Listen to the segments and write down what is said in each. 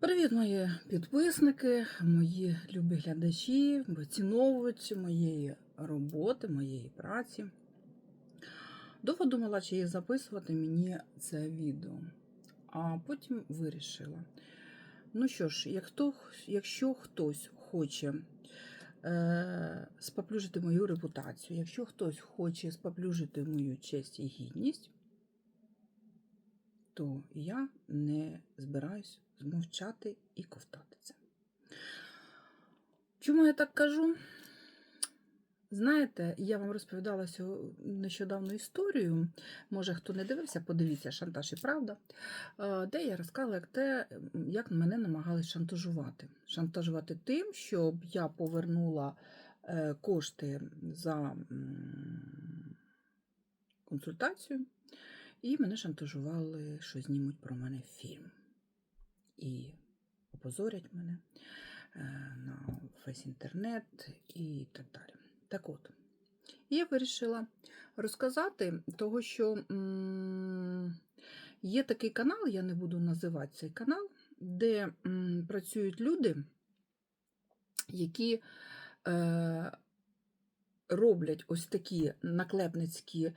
Привіт, мої підписники, мої любі глядачі, поціновувачі моєї роботи, моєї праці. Довго думала, чи записувати мені це відео, а потім вирішила. Ну що ж, як якщо хтось хоче е, споплюжити мою репутацію, якщо хтось хоче споплюжити мою честь і гідність, то я не збираюсь змовчати і ковтати це. Чому я так кажу? Знаєте, я вам розповідала нещодавно історію. Може, хто не дивився, подивіться шантаж і правда, е, де я розказала, як те, як мене намагались шантажувати. Шантажувати тим, щоб я повернула е, кошти за консультацію, і мене шантажували, що знімуть про мене фільм. І опозорять мене е, на весь інтернет і так далі. Так от, я вирішила розказати, того, що є такий канал, я не буду називати цей канал, де працюють люди, які е, роблять ось такі наклепницькі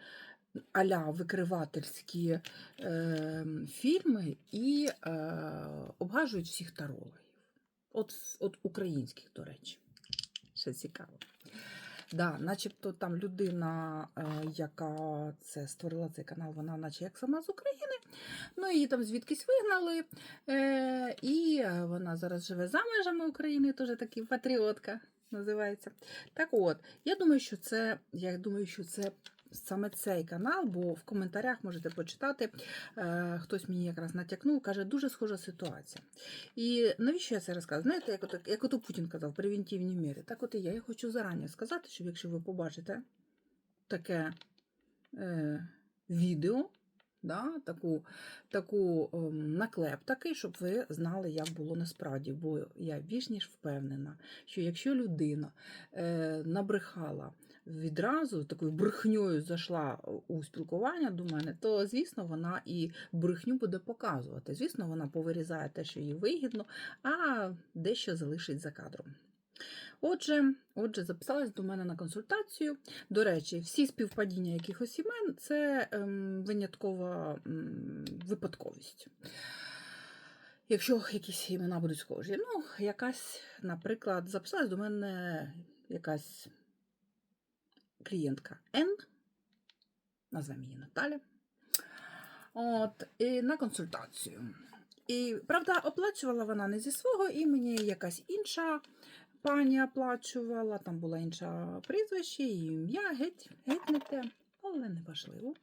аля викривательські е, фільми і е, обгажують всіх тарологів. От, от українських, до речі. Ще цікаво. Да, начебто там людина, е, яка це створила цей канал, вона наче як сама з України. Ну, її там звідкись вигнали. Е, і вона зараз живе за межами України, теж такий патріотка називається. Так от, я думаю, що це, я думаю, що це саме цей канал, бо в коментарях можете почитати. Е, хтось мені якраз натякнув, каже, дуже схожа ситуація. І навіщо я це розказую? Знаєте, як ото, як ото Путін казав, превентивні міри. Так от і я. Я хочу зарані сказати, щоб якщо ви побачите таке е, відео, да, таку, таку ем, наклеп такий, щоб ви знали, як було насправді. Бо я більш ніж впевнена, що якщо людина е, набрехала відразу, такою брехньою зайшла у спілкування до мене, то, звісно, вона і брехню буде показувати. Звісно, вона повирізає те, що їй вигідно, а дещо залишить за кадром. Отже, отже, записалась до мене на консультацію. До речі, всі співпадіння якихось імен це ем, виняткова м, випадковість. Якщо якісь імена будуть схожі. Ну, якась, наприклад, записалась до мене якась клієнтка Н, назвемо її Наталя. От, і на консультацію. І, правда, оплачувала вона не зі свого імені, якась інша пані оплачувала, там була інша прізвище, і ім'я, геть, геть не те, але не важливо.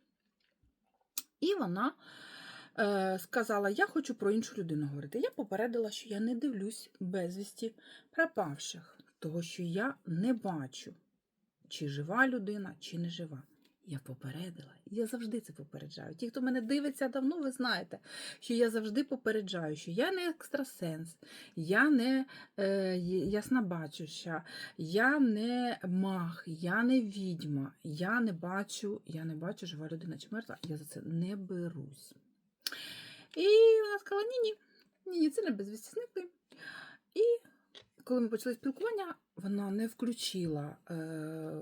І вона е, сказала: Я хочу про іншу людину говорити. Я попередила, що я не дивлюсь безвісті пропавших, того, що я не бачу, чи жива людина, чи не жива. Я попередила, я завжди це попереджаю. Ті, хто мене дивиться давно, ви знаєте, що я завжди попереджаю, що я не екстрасенс, я не е, яснобачуща, я не мах, я не відьма, я не бачу, я не бачу, жива людина чи мертва, я за це не берусь. І вона сказала: ні-ні, ні-ні, це не безвісті зникли. І коли ми почали спілкування, вона не включила. Е,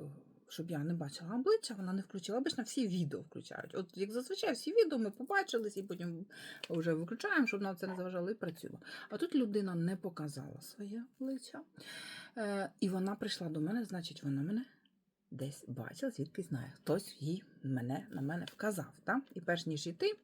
щоб я не бачила обличчя, вона не включила. Обично всі відео включають. От як зазвичай всі відео ми побачились і потім вже виключаємо, щоб нам це не заважало і працюємо. А тут людина не показала своє обличчя. Е, і вона прийшла до мене, значить, вона мене десь бачила, звідки знає. Хтось їй мене на мене вказав. Так? І перш ніж йти.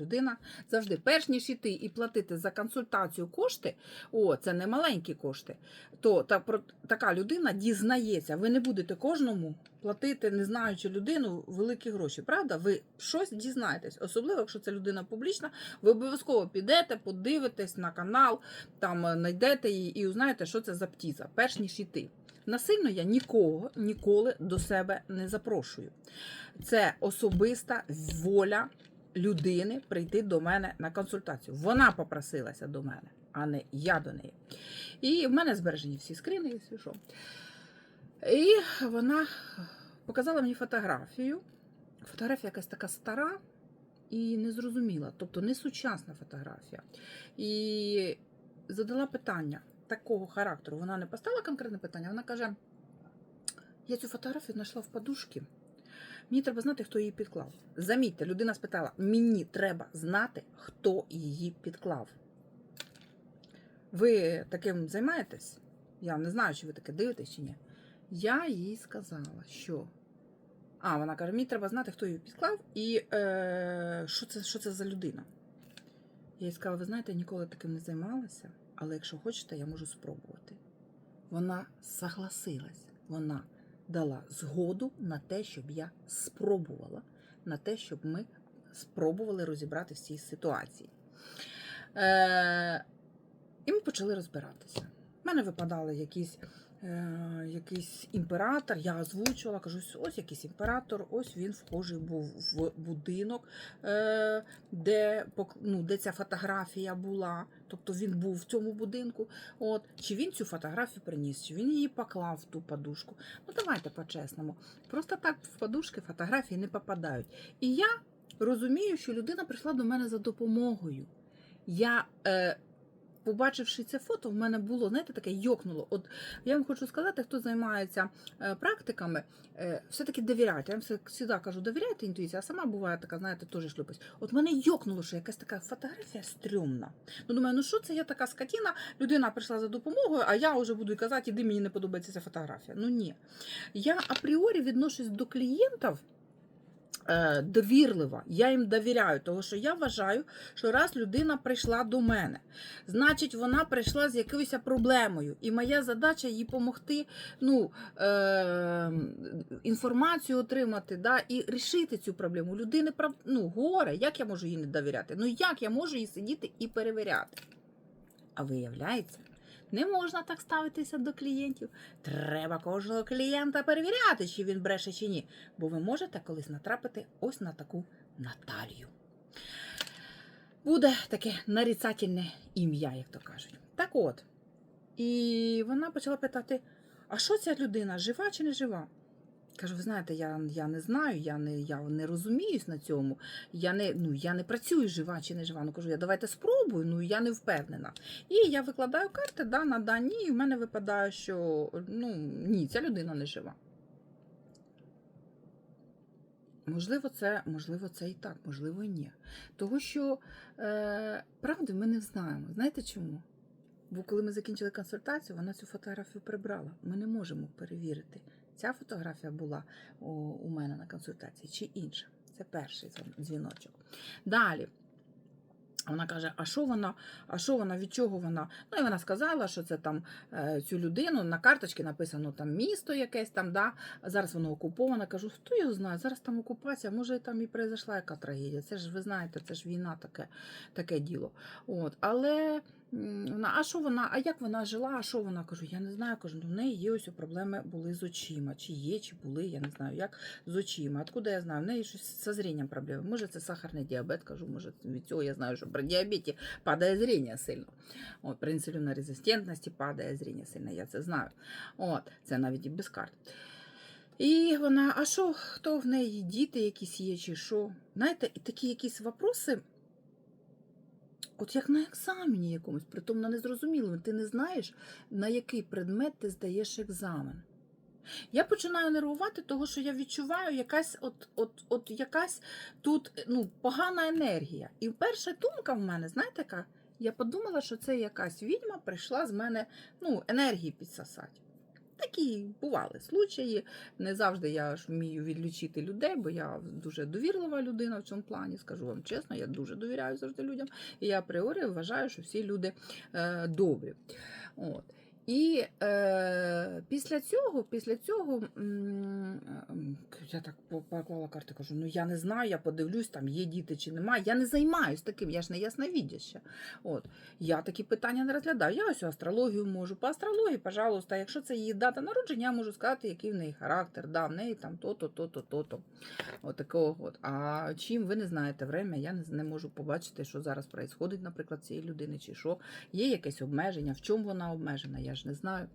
Людина завжди, перш ніж іти і платити за консультацію кошти, о, це не маленькі кошти, то та, про, така людина дізнається. Ви не будете кожному платити, не знаючи людину, великі гроші. Правда? Ви щось дізнаєтесь. Особливо, якщо це людина публічна, ви обов'язково підете, подивитесь на канал, там е, знайдете її і узнаєте, що це за птіза, перш ніж іти. Насильно я нікого ніколи до себе не запрошую. Це особиста воля людини прийти до мене на консультацію. Вона попросилася до мене, а не я до неї. І в мене збережені всі скрини, якщо що. І вона показала мені фотографію. Фотографія якась така стара і незрозуміла, тобто не сучасна фотографія. І задала питання такого характеру. Вона не поставила конкретне питання, вона каже: я цю фотографію знайшла в подушці. Мені треба знати, хто її підклав. Замітьте, людина спитала: мені треба знати, хто її підклав. Ви таким займаєтесь? Я не знаю, чи ви таке дивитесь чи ні. Я їй сказала, що. А, вона каже: мені треба знати, хто її підклав і е, що, це, що це за людина. Я їй сказала, ви знаєте, я ніколи таким не займалася, але якщо хочете, я можу спробувати. Вона согласилась, вона дала згоду на те, щоб я спробувала, на те, щоб ми спробували розібрати в цій ситуації. Е, і ми почали розбиратися. У мене випадали якісь, якийсь імператор, я озвучувала, кажу, ось якийсь імператор, ось він вхожий був в будинок, е, де, ну, де ця фотографія була. Тобто він був в цьому будинку. От, чи він цю фотографію приніс, чи він її поклав в ту подушку. Ну, давайте по-чесному. Просто так в подушки фотографії не попадають. І я розумію, що людина прийшла до мене за допомогою. Я, е, побачивши це фото, в мене було, знаєте, таке йокнуло. От я вам хочу сказати, хто займається е, практиками, е, все-таки довіряйте. Я вам завжди кажу, довіряйте інтуїції, а сама буває така, знаєте, теж шлюпись. От мене йокнуло, що якась така фотографія стрьомна. Ну, думаю, ну що це я така скотіна, людина прийшла за допомогою, а я вже буду казати, іди мені не подобається ця фотографія. Ну ні. Я апріорі відношусь до клієнтів довірлива, я їм довіряю, тому що я вважаю, що раз людина прийшла до мене, значить вона прийшла з якоюсь проблемою. І моя задача їй допомогти ну, е, інформацію отримати да, і рішити цю проблему. У людини ну, горе, як я можу їй не довіряти? Ну як я можу їй сидіти і перевіряти? А виявляється, не можна так ставитися до клієнтів. Треба кожного клієнта перевіряти, чи він бреше чи ні. Бо ви можете колись натрапити ось на таку Наталію. Буде таке нарицательне ім'я, як то кажуть. Так от. І вона почала питати: а що ця людина, жива чи не жива? Кажу, ви знаєте, я, я не знаю, я не, я не розуміюсь на цьому. Я не, ну, я не працюю жива чи не жива. Ну кажу, я давайте спробую, ну я не впевнена. І я викладаю карти да, на дані, і в мене випадає, що ну, ні, ця людина не жива. Можливо, це, можливо, це і так, можливо, і ні. Того, що е, правди ми не знаємо. Знаєте чому? Бо коли ми закінчили консультацію, вона цю фотографію прибрала. Ми не можемо перевірити, ця фотографія була у, мене на консультації чи інша. Це перший дзвіночок. Далі. Вона каже: а що вона, а що вона, від чого вона? Ну і вона сказала, що це там е, цю людину на карточці написано там місто якесь там, да, зараз воно окуповане. Кажу, хто його знає? Зараз там окупація, може там і произошла яка трагедія. Це ж ви знаєте, це ж війна таке, таке діло. От. Але а що вона, а як вона жила, а що вона? Кажу, я не знаю, кажу, ну в неї є ось проблеми були з очима. Чи є, чи були, я не знаю, як з очима. Откуда я знаю? В неї щось зі зрінням проблеми. Може, це сахарний діабет, кажу, може, від цього я знаю, що при діабеті падає зріння сильно. От, при інсулінорезистентності падає зріння сильно, я це знаю. От, це навіть і без карт. І вона, а що, хто в неї діти якісь є, чи що? Знаєте, такі якісь вопроси, от як на екзамені якомусь, притом на незрозумілому, ти не знаєш, на який предмет ти здаєш екзамен. Я починаю нервувати, того, що я відчуваю якась от, от, от якась тут ну, погана енергія. І перша думка в мене, знаєте, яка? Я подумала, що це якась відьма прийшла з мене ну, енергії підсосати. Такі бували случаї. Не завжди я ж вмію відлічити людей, бо я дуже довірлива людина в цьому плані. Скажу вам чесно, я дуже довіряю завжди людям. І я апріорі вважаю, що всі люди е, добрі. От. І е, після цього, після цього м, м, я так поклала карти, кажу: ну я не знаю, я подивлюсь, там є діти чи немає. Я не займаюсь таким, я ж не ясновідяща. От. Я такі питання не розглядаю. Я ось астрологію можу. По астрології, пожалуйста, якщо це її дата народження, я можу сказати, який в неї характер, да, в неї там то-то, то-то, то-то. От такого от. А чим ви не знаєте время, я не, не можу побачити, що зараз відбувається, наприклад, цієї людини, чи що. Є якесь обмеження, в чому вона обмежена, я ж не знаю.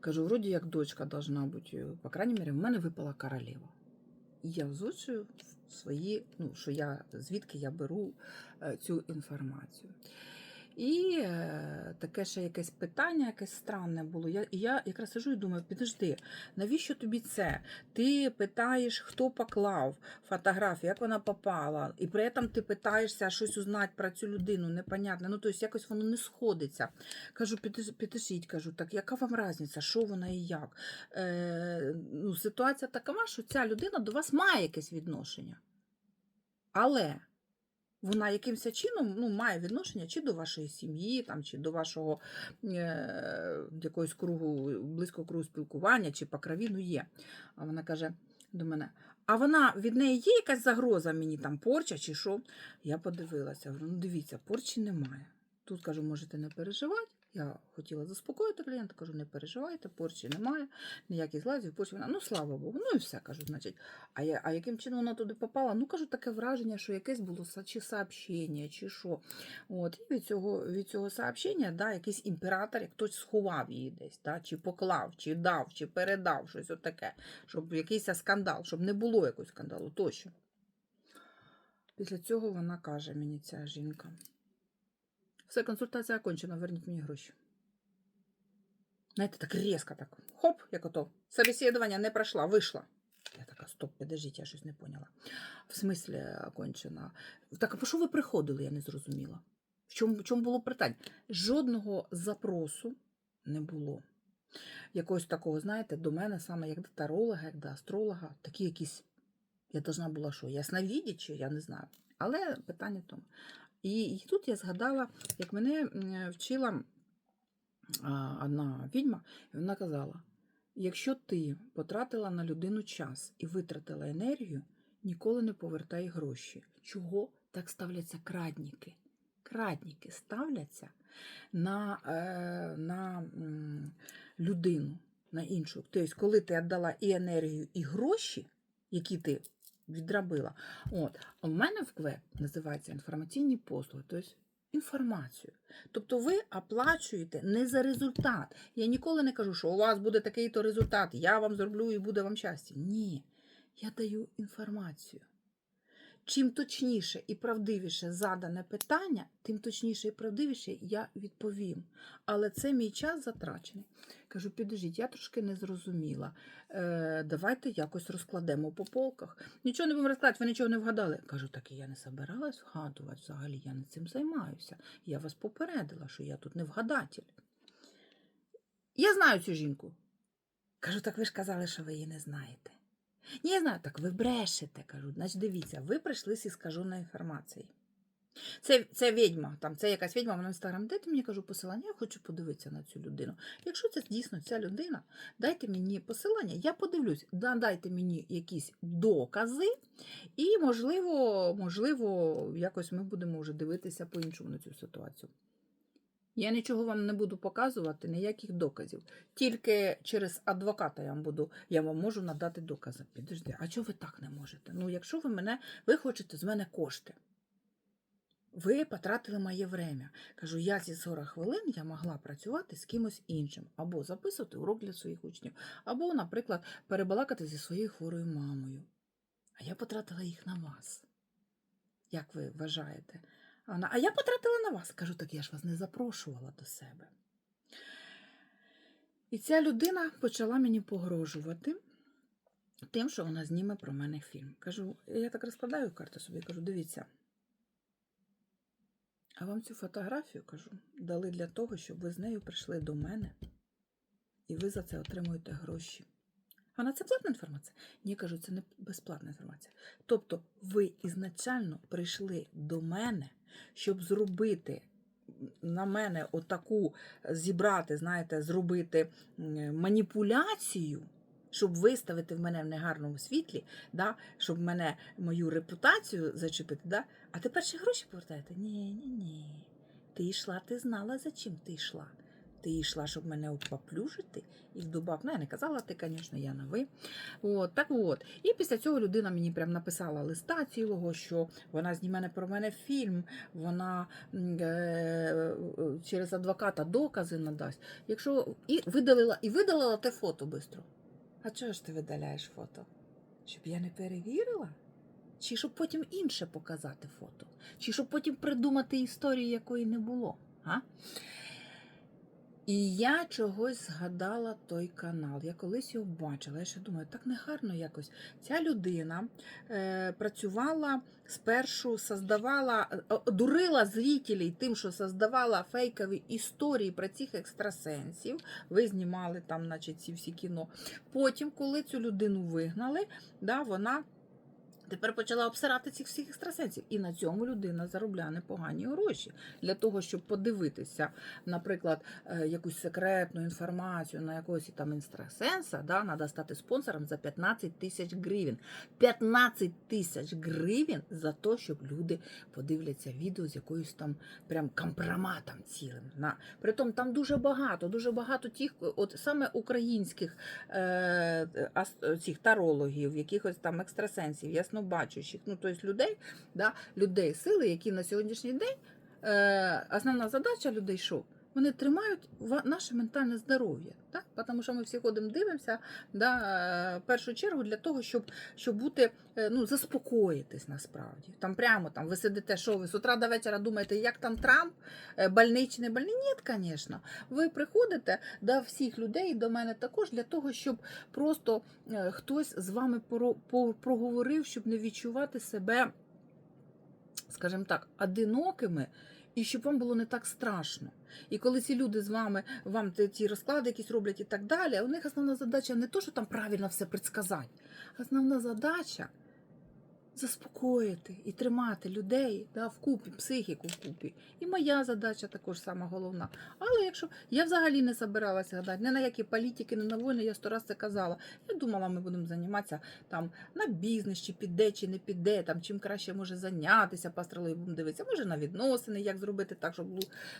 Кажу, вроді як дочка должна бути. По крайній мірі, в мене випала королева. І я озвучую свої, ну, що я, звідки я беру е, цю інформацію. І е, таке ще якесь питання, якесь странне було. Я, я якраз сижу і думаю, підожди, навіщо тобі це? Ти питаєш, хто поклав фотографію, як вона попала, і при цьому ти питаєшся щось узнати про цю людину, непонятно. Ну, тобто якось воно не сходиться. Кажу, «Підож- підождіть, кажу, так яка вам різниця, що вона і як? Е, ну, ситуація така, що ця людина до вас має якесь відношення. Але вона якимось чином ну, має відношення чи до вашої сім'ї, там, чи до вашого е, якогось кругу, близького кругу спілкування, чи по крові, ну є. А вона каже до мене: а вона від неї є якась загроза мені там порча чи що? Я подивилася, говорю, ну дивіться, порчі немає. Тут кажу, можете не переживати. Я хотіла заспокоїти клієнта, кажу, не переживайте, порчі немає, ніяких злазів, порчі вона. Ну, слава Богу. Ну і все кажу, значить. А, я, а яким чином вона туди попала? Ну, кажу, таке враження, що якесь було чи сообщення, чи що. От, і від цього, від цього сообщення, да, якийсь імператор, як хтось сховав її десь, да, чи поклав, чи дав, чи передав щось отаке, щоб якийсь скандал, щоб не було якогось скандалу, тощо. Після цього вона каже мені, ця жінка. Все, консультація окончена, верніть мені гроші. Знаєте, так різко так. Хоп, як ото. Собеседування не пройшла, вийшла. Я така, стоп, підождіть, я щось не поняла. В смислі окончена. Так, а по що ви приходили, я не зрозуміла. В чому, в чому було питання? Жодного запросу не було. Якогось такого, знаєте, до мене саме як до таролога, як до астролога, такі якісь. Я должна була що, ясновідіть, чи я не знаю. Але питання в тому. І, і тут я згадала, як мене вчила одна відьма, і вона казала: якщо ти потратила на людину час і витратила енергію, ніколи не повертай гроші. Чого так ставляться крадніки? Крадніки ставляться на, е, на людину, на іншу. Тобто, коли ти віддала і енергію, і гроші, які ти відробила, от, а мене в КВЕ називається інформаційні послуги, тобто інформацію. Тобто ви оплачуєте не за результат. Я ніколи не кажу, що у вас буде такий-то результат, я вам зроблю і буде вам щастя. Ні, я даю інформацію. Чим точніше і правдивіше задане питання, тим точніше і правдивіше я відповім. Але це мій час затрачений. Кажу, підождіть, я трошки не зрозуміла. Е, давайте якось розкладемо по полках. Нічого не будемо розкладати, ви нічого не вгадали. Кажу, так і я не собиралась вгадувати взагалі, я не цим займаюся. Я вас попередила, що я тут не вгадатель. Я знаю цю жінку. Кажу, так ви ж казали, що ви її не знаєте. Ні, я знаю, так ви брешете, кажу. Значить, дивіться, ви прийшли зі скаженої інформації. Це, це відьма, там, це якась відьма, вона в інстаграм, дайте мені кажу посилання, я хочу подивитися на цю людину. Якщо це дійсно ця людина, дайте мені посилання, я подивлюсь, дайте мені якісь докази, і, можливо, можливо, якось ми будемо вже дивитися по-іншому на цю ситуацію. Я нічого вам не буду показувати, ніяких доказів. Тільки через адвоката я вам буду, я вам можу надати докази. Підожди, а чого ви так не можете? Ну, якщо ви мене, ви хочете з мене кошти. Ви потратили моє время. Кажу, я ці 40 хвилин я могла працювати з кимось іншим, або записувати урок для своїх учнів, або, наприклад, перебалакати зі своєю хворою мамою. А я потратила їх на вас. Як ви вважаєте? А Вона, а я потратила на вас. Кажу, так я ж вас не запрошувала до себе. І ця людина почала мені погрожувати тим, що вона зніме про мене фільм. Кажу, я так розкладаю карту собі, кажу, дивіться. А вам цю фотографію, кажу, дали для того, щоб ви з нею прийшли до мене, і ви за це отримуєте гроші. Вона це платна інформація? Ні, кажу, це не безплатна інформація. Тобто, ви ізначально прийшли до мене, щоб зробити на мене отаку зібрати, знаєте, зробити маніпуляцію, щоб виставити в мене в негарному світлі, да, щоб мене мою репутацію зачепити. Да? А тепер ще гроші повертаєте? Ні, ні, ні. Ти йшла, ти знала, за чим ти йшла. Ти йшла, щоб мене опоплюжити і вдобав. Ну, я не казала ти, звісно, я на ви. От, так от. І після цього людина мені прям написала листа цілого, що вона зніме про мене фільм, вона м, е, через адвоката докази надасть. Якщо і видалила, і видалила те фото швидко. А чого ж ти видаляєш фото? Щоб я не перевірила? Чи щоб потім інше показати фото? Чи щоб потім придумати історію, якої не було? А? І я чогось згадала той канал. Я колись його бачила. Я ще думаю, так негарно якось. Ця людина е, працювала спершу, создавала, е, дурила зрителей тим, що создавала фейкові історії про цих екстрасенсів. Ви знімали там, значить, ці всі кіно. Потім, коли цю людину вигнали, да, вона. Тепер почала обсирати цих всіх екстрасенсів. І на цьому людина заробляє непогані гроші для того, щоб подивитися, наприклад, е, якусь секретну інформацію на якогось там екстрасенса, да, треба стати спонсором за 15 тисяч гривень. 15 тисяч гривень за те, щоб люди подивляться відео з якоюсь там прям компроматом цілим. На. Притом там дуже багато, дуже багато тих, от саме українських е, цих тарологів, якихось там екстрасенсів, яснобачущих, ну тобто людей, да, людей сили, які на сьогоднішній день е, основна задача людей що? Вони тримають наше ментальне здоров'я, тому що ми всі ходимо дивимося да, е, в першу чергу для того, щоб, щоб бути, е, ну, заспокоїтись насправді. Там прямо там ви сидите, що ви з утра до вечора думаєте, як там Трамп, е, больний чи не больний? Ні, звісно. Ви приходите до всіх людей, до мене також для того, щоб просто хтось з вами проговорив, щоб не відчувати себе, скажімо так, одинокими. І щоб вам було не так страшно. І коли ці люди з вами вам ті розклади якісь роблять і так далі, у них основна задача не то, що там правильно все предсказати. Основна задача заспокоїти і тримати людей да, вкупі, психіку вкупі. І моя задача також сама головна. Але якщо я взагалі не собиралася гадати, не на які політики, не на війни, я сто раз це казала. Я думала, ми будемо займатися там на бізнес, чи піде, чи не піде, там чим краще може зайнятися, по астрології будемо дивитися, може на відносини, як зробити так, щоб,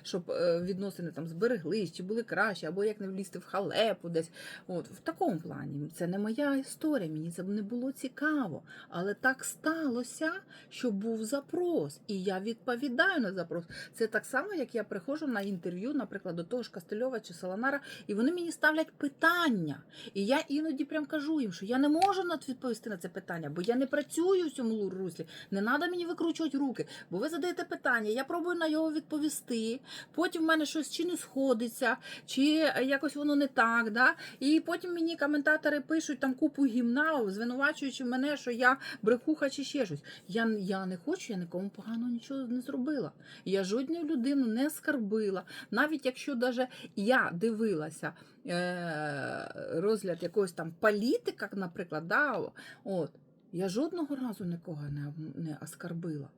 щоб е, відносини там збереглись, чи були краще, або як не влізти в халепу десь. От в такому плані це не моя історія, мені це не було цікаво. Але так сталося, що був запрос, і я відповідаю на запрос. Це так само, як я приходжу на інтерв'ю, наприклад, до того ж Кастельова чи Солонара, і вони мені ставлять питання. І я іноді прям кажу їм, що я не можу відповісти на це питання, бо я не працюю в цьому руслі. Не треба мені викручувати руки, бо ви задаєте питання, я пробую на його відповісти. Потім в мене щось чи не сходиться, чи якось воно не так. Да? І потім мені коментатори пишуть там купу гімна, звинувачуючи мене, що я брехуха чи ще щось. Я, я не хочу, я нікому погано нічого не зробила. Я жодну людину не скарбила. Навіть якщо даже я дивилася е, розгляд якогось там політика, наприклад, да, от, я жодного разу нікого не, не оскарбила.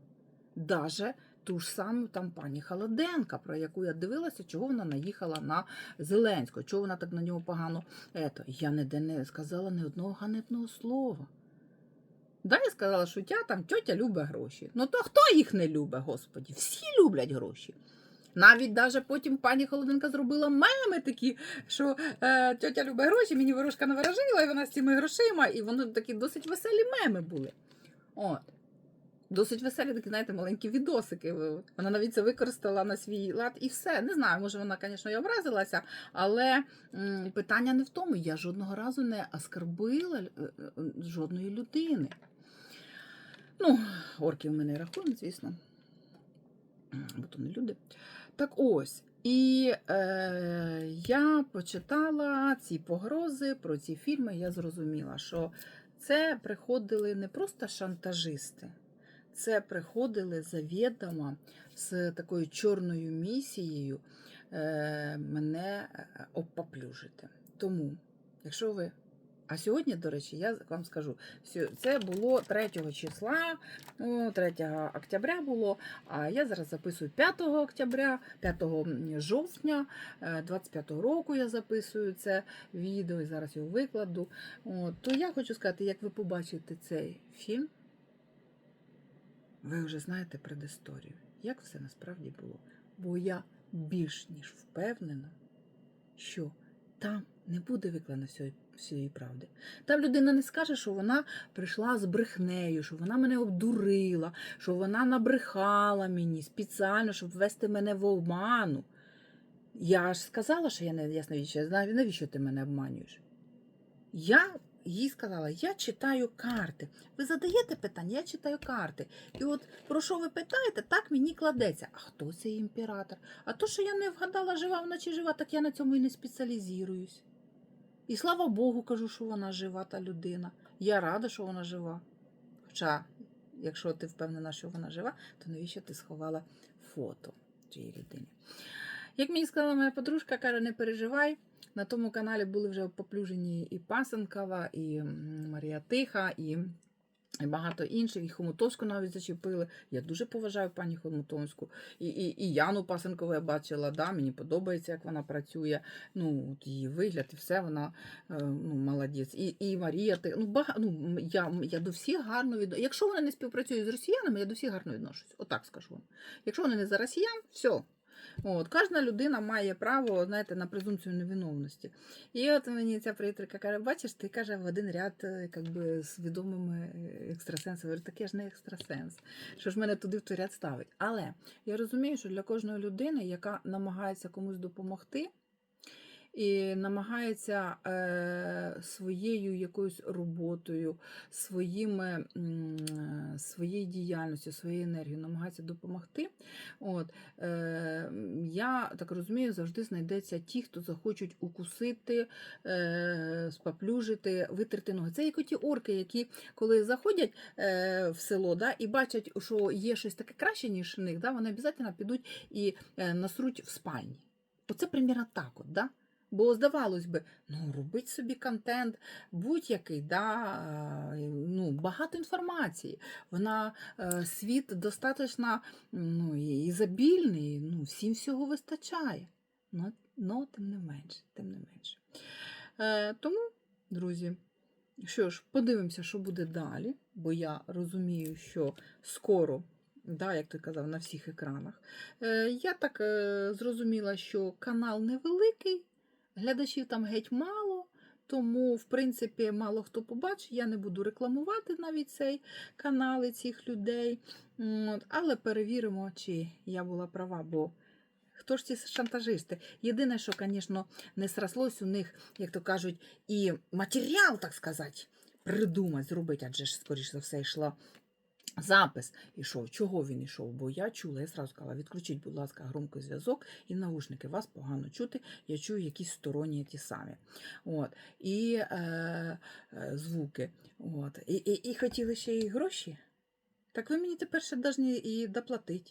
Даже ту ж саму там пані Холоденка, про яку я дивилася, чого вона наїхала на Зеленського, чого вона так на нього погано. Ето, я ніде не сказала ні одного ганебного слова. Да, я сказала, що тя там тьотя любить гроші. Ну то хто їх не любить, господі? Всі люблять гроші. Навіть даже потім пані Холоденка зробила меми такі, що е, тьотя любить гроші, мені ворожка наворожила, і вона з цими грошима, і вони такі досить веселі меми були. От. Досить веселі такі, знаєте, маленькі відосики. Вона навіть це використала на свій лад і все. Не знаю, може вона, звісно, і образилася, але питання не в тому. Я жодного разу не оскарбила е, е, жодної людини. Ну, орків ми не рахуємо, звісно. Бо то не люди. Так ось. І е, я почитала ці погрози про ці фільми. Я зрозуміла, що це приходили не просто шантажисти, це приходили завідомо з такою чорною місією е, мене е, обпаплюжити. Тому, якщо ви. А сьогодні, до речі, я вам скажу, це було 3 числа, ну, 3 октября було, а я зараз записую 5 октября, 5 жовтня е, 25 року я записую це відео і зараз його викладу. То я хочу сказати, як ви побачите цей фільм, ви вже знаєте предісторію, як все насправді було. Бо я більш ніж впевнена, що там не буде викладено всієї, правди. Там людина не скаже, що вона прийшла з брехнею, що вона мене обдурила, що вона набрехала мені спеціально, щоб ввести мене в обману. Я ж сказала, що я не ясновідча, навіщо ти мене обманюєш? Я, їй сказала: Я читаю карти. Ви задаєте питання, я читаю карти. І от про що ви питаєте, так мені кладеться. А хто цей імператор? А то, що я не вгадала, жива вона чи жива, так я на цьому і не спеціалізуюсь. І слава Богу, кажу, що вона жива, та людина. Я рада, що вона жива. Хоча, якщо ти впевнена, що вона жива, то навіщо ти сховала фото цієї людини? Як мені сказала моя подружка, каже, не переживай. На тому каналі були вже поплюжені і Пасенкова, і Марія Тиха, і, багато інших, і Хомутовську навіть зачепили. Я дуже поважаю пані Хомутовську. І, і, і Яну Пасенкову я бачила, да, мені подобається, як вона працює. Ну, от її вигляд і все, вона е, ну, молодець. І, і Марія Тиха. Ну, бага, ну, я, я до всіх гарно відношусь. Якщо вони не співпрацюють з росіянами, я до всіх гарно відношусь. Отак скажу вам. Якщо вони не за росіян, все. От, кожна людина має право, знаєте, на презумпцію невиновності. І от мені ця приятелька каже: бачиш, ти каже в один ряд якби, з відомими е, екстрасенсами. Я говорю, так я ж не екстрасенс. Що ж мене туди в той ряд ставить? Але я розумію, що для кожної людини, яка намагається комусь допомогти. І намагається е, своєю якоюсь роботою, своїми, е, своєю діяльністю, своєю енергією намагається допомогти. От, е, я так розумію, завжди знайдеться ті, хто захочуть укусити, споплюжити, витерти ноги. Це як оті орки, які коли заходять в село да, і бачать, що є щось таке краще, ніж в них, да, вони обов'язково підуть і насруть в спальні. Оце примірно так. От, да? Бо здавалось би, ну робить собі контент будь-який, да, е, ну, багато інформації. Вона е, світ достатньо ну, ізобільний, ну, всім всього вистачає. Ну, ну тим не менше, тим не менше. Е, тому, друзі, що ж, подивимося, що буде далі, бо я розумію, що скоро. Да, як ти казав, на всіх екранах. Е, я так е, зрозуміла, що канал невеликий, глядачів там геть мало, тому, в принципі, мало хто побачить. Я не буду рекламувати навіть цей канал і цих людей. Але перевіримо, чи я була права, бо хто ж ці шантажисти? Єдине, що, звісно, не срослось у них, як то кажуть, і матеріал, так сказати, придумати, зробити, адже ж, скоріш за все, йшло запис ішов. Чого він ішов? Бо я чула, я сразу сказала, відключіть, будь ласка, громкий зв'язок і наушники. Вас погано чути, я чую якісь сторонні ті самі. От. І е, е, звуки. От. І, і, і хотіли ще й гроші. Так ви мені тепер ще повинні і доплатити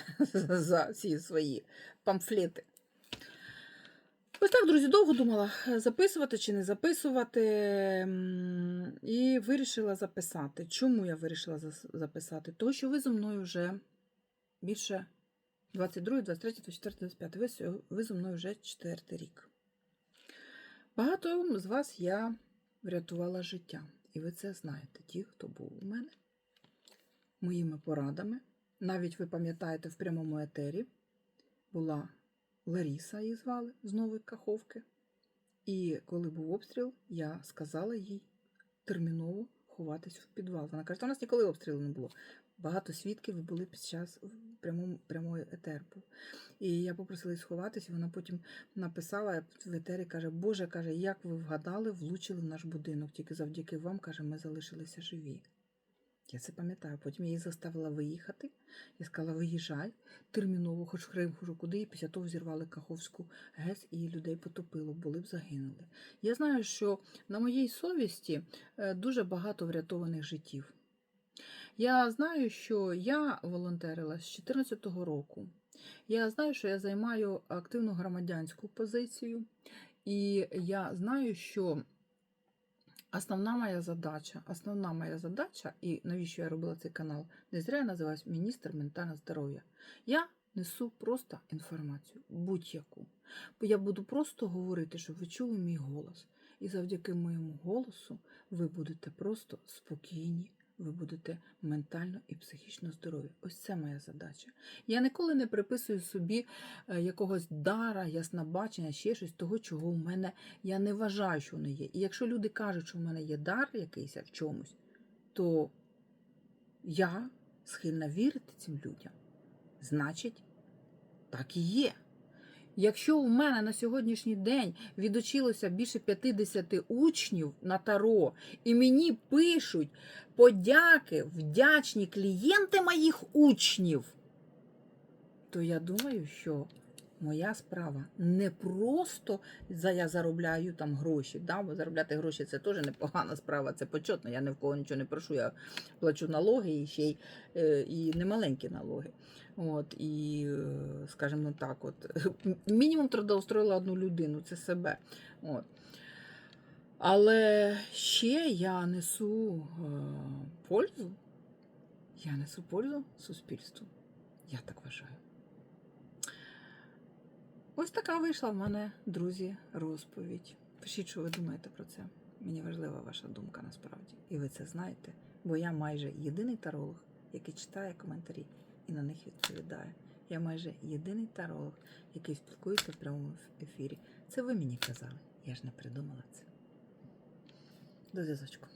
за ці свої памфлети. Ось так, друзі, довго думала, записувати чи не записувати. І вирішила записати. Чому я вирішила записати? Тому що ви зі мною вже більше 22, 23, 24, 25. Ви, ви зі мною вже четвертий рік. Багато з вас я врятувала життя. І ви це знаєте, ті, хто був у мене, моїми порадами. Навіть ви пам'ятаєте, в прямому етері була Ларіса її звали з Нової Каховки. І коли був обстріл, я сказала їй терміново ховатись в підвал. Вона каже, «Та у нас ніколи обстрілу не було. Багато свідків були під час прямої етер був. І я попросила її сховатись, і вона потім написала в етері, каже, Боже, каже, як ви вгадали, влучили в наш будинок. Тільки завдяки вам, каже, ми залишилися живі. Я це пам'ятаю. Потім я її заставила виїхати. Я сказала, виїжджай терміново, хоч хрим, хожу куди, і після того зірвали Каховську ГЕС і людей потопило, були б загинули. Я знаю, що на моїй совісті е, дуже багато врятованих життів. Я знаю, що я волонтерила з 2014 року. Я знаю, що я займаю активну громадянську позицію, і я знаю, що Основна моя задача, основна моя задача, і навіщо я робила цей канал, не зря я називаюсь міністр ментального здоров'я. Я несу просто інформацію, будь-яку. Бо я буду просто говорити, щоб ви чули мій голос. І завдяки моєму голосу ви будете просто спокійні, ви будете ментально і психічно здорові. Ось це моя задача. Я ніколи не приписую собі е, якогось дара, яснобачення, ще щось того, чого у мене я не вважаю, що воно є. І якщо люди кажуть, що в мене є дар якийсь в чомусь, то я схильна вірити цим людям. Значить, так і є. Якщо у мене на сьогоднішній день відучилося більше 50 учнів на таро, і мені пишуть подяки, вдячні клієнти моїх учнів, то я думаю, що моя справа не просто за я заробляю там гроші. Да? Бо заробляти гроші це теж непогана справа, це почетно. Я ні в кого нічого не прошу. Я плачу налоги і ще й е, і немаленькі налоги. От, і, е, скажімо так, от, мінімум трудоустроїла одну людину, це себе. От. Але ще я несу е, пользу. Я несу пользу суспільству. Я так вважаю. Ось така вийшла в мене, друзі, розповідь. Пишіть, що ви думаєте про це. Мені важлива ваша думка насправді. І ви це знаєте, бо я майже єдиний таролог, який читає коментарі і на них відповідає. Я майже єдиний таролог, який спілкується в прямому ефірі. Це ви мені казали. Я ж не придумала це. До зв'язочку.